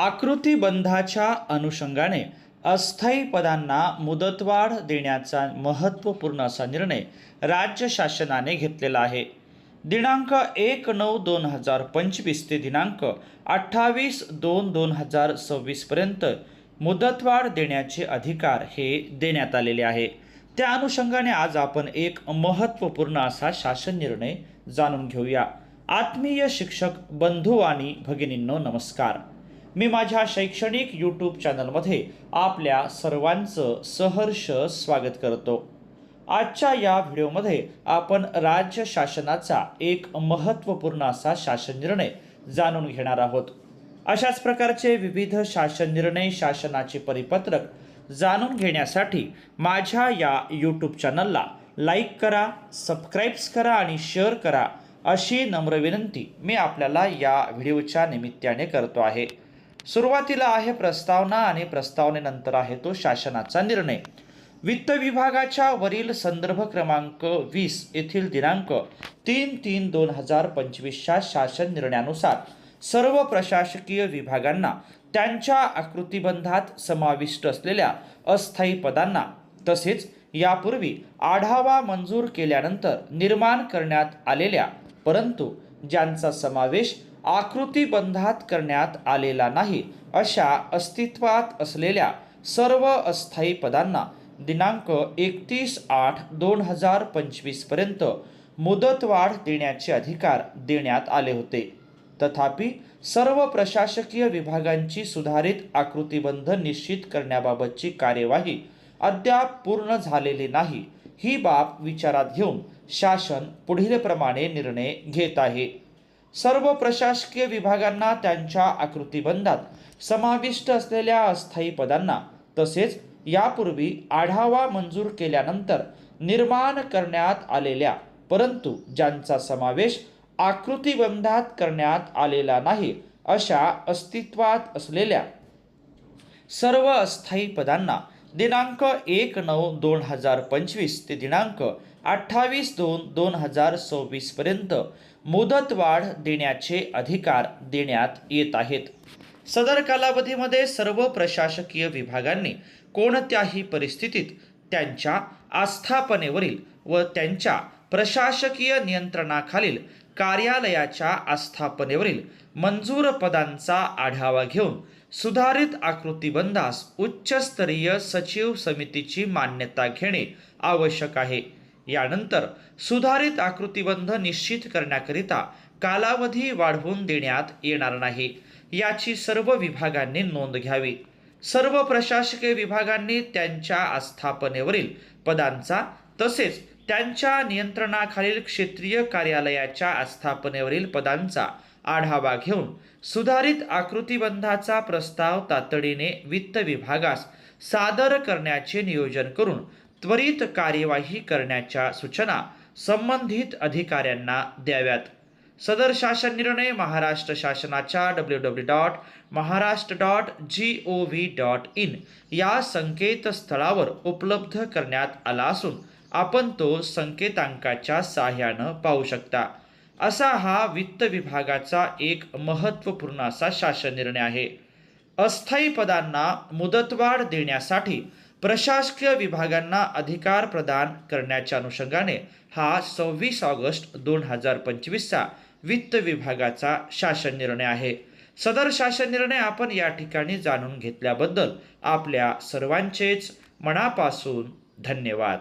आकृतीबंधाच्या अनुषंगाने अस्थायी पदांना मुदतवाढ देण्याचा महत्त्वपूर्ण असा निर्णय राज्य शासनाने घेतलेला आहे. दिनांक एक नऊ दोन हजार पंचवीस ते दिनांक अठ्ठावीस दोन दोन हजार सव्वीसपर्यंत मुदतवाढ देण्याचे अधिकार हे देण्यात आलेले आहे. त्या अनुषंगाने आज आपण एक महत्त्वपूर्ण असा शासन निर्णय जाणून घेऊया. आत्मीय शिक्षक बंधू आणि भगिनींनो नमस्कार. मी माझ्या शैक्षणिक यूट्यूब चॅनलमध्ये आपल्या सर्वांचं सहर्ष स्वागत करतो. आजच्या या व्हिडिओमध्ये आपण राज्य शासनाचा एक महत्त्वपूर्ण असा शासन निर्णय जाणून घेणार आहोत. अशाच प्रकारचे विविध शासन निर्णय शासनाचे परिपत्रक जाणून घेण्यासाठी माझ्या या यूट्यूब चॅनलला लाईक करा सबस्क्राईब्स करा आणि शेअर करा अशी नम्र विनंती मी आपल्याला या व्हिडिओच्या निमित्ताने करतो आहे. सुरुवातीला आहे प्रस्तावना आणि प्रस्तावनेनंतर आहे तो शासनाचा निर्णय. वित्त विभागाच्या वरील संदर्भ क्रमांक वीस येथील दिनांक तीन तीन दोन हजार पंचवीसच्या शासन निर्णयानुसार सर्व प्रशासकीय विभागांना त्यांच्या आकृतिबंधात समाविष्ट असलेल्या अस्थायी पदांना तसेच यापूर्वी आढावा मंजूर केल्यानंतर निर्माण करण्यात आलेल्या परंतु ज्यांचा समावेश आकृतीबंधात करण्यात आलेला नाही. अशा अस्तित्वात असलेल्या सर्व अस्थायी पदांना दिनांक एकतीस आठ दोन हजार पंचवीसपर्यंत मुदतवाढ देण्याचे अधिकार देण्यात आले होते. तथापि सर्व प्रशासकीय विभागांची सुधारित आकृतीबंध निश्चित करण्याबाबतची कार्यवाही अद्याप पूर्ण झालेली नाही. ही बाब विचारात घेऊन शासन पुढील प्रमाणे निर्णय घेत आहे. सर्व प्रशासकीय विभागांना त्यांच्या आकृतीबंधात समाविष्ट असलेल्या अस्थायी पदांना तसेच यापूर्वी आढावा मंजूर केल्यानंतर निर्माण करण्यात आलेल्या परंतु ज्यांचा समावेश आकृतीबंधात करण्यात आलेला नाही अशा अस्तित्वात असलेल्या सर्व अस्थायी पदांना दिनांक एक नऊ दोन हजार पंचवीस ते दिनांक अठ्ठावीस दोन दोन हजार सव्वीसपर्यंत मुदतवाढ देण्याचे अधिकार देण्यात येत आहेत. सदर कालावधीमध्ये सर्व प्रशासकीय विभागांनी कोणत्याही परिस्थितीत त्यांच्या आस्थापनेवरील व त्यांच्या प्रशासकीय नियंत्रणाखालील कार्यालयाच्या आस्थापनेवरील मंजूर पदांचा आढावा घेऊन सुधारित आकृतीबंधास उच्चस्तरीय सचिव समितीची मान्यता घेणे आवश्यक आहे. यानंतर सुधारित आकृतीबंध निश्चित करण्याकरिता कालावधी वाढवून देण्यात येणार नाही. याची सर्व विभागांनी नोंद घ्यावी. सर्व प्रशासकीय विभागांनी त्यांच्या आस्थापनेवरील पदांचा तसेच त्यांच्या नियंत्रणाखालील क्षेत्रीय कार्यालयाच्या आस्थापनेवरील पदांचा आढावा घेऊन सुधारित आकृतीबंधाचा प्रस्ताव तातडीने वित्त विभागास सादर करण्याचे नियोजन करून त्वरित कार्यवाही करण्याच्या सूचना संबंधित अधिकाऱ्यांना द्याव्यात. सदर शासन निर्णय महाराष्ट्र शासनाच्या W W dot Maharashtra dot G O V dot in या संकेतस्थळावर उपलब्ध करण्यात आला असून आपण तो संकेतांकाच्या सहाय्यानं पाहू शकता. असा हा वित्त विभागाचा एक महत्त्वपूर्ण असा शासन निर्णय आहे. अस्थायी पदांना मुदतवाढ देण्यासाठी प्रशासकीय विभागांना अधिकार प्रदान करण्याच्या अनुषंगाने हा सव्वीस ऑगस्ट दोन हजार पंचवीसचा वित्त विभागाचा शासन निर्णय आहे. सदर शासन निर्णय आपण या ठिकाणी जाणून घेतल्याबद्दल आपल्या सर्वांचेच मनापासून धन्यवाद.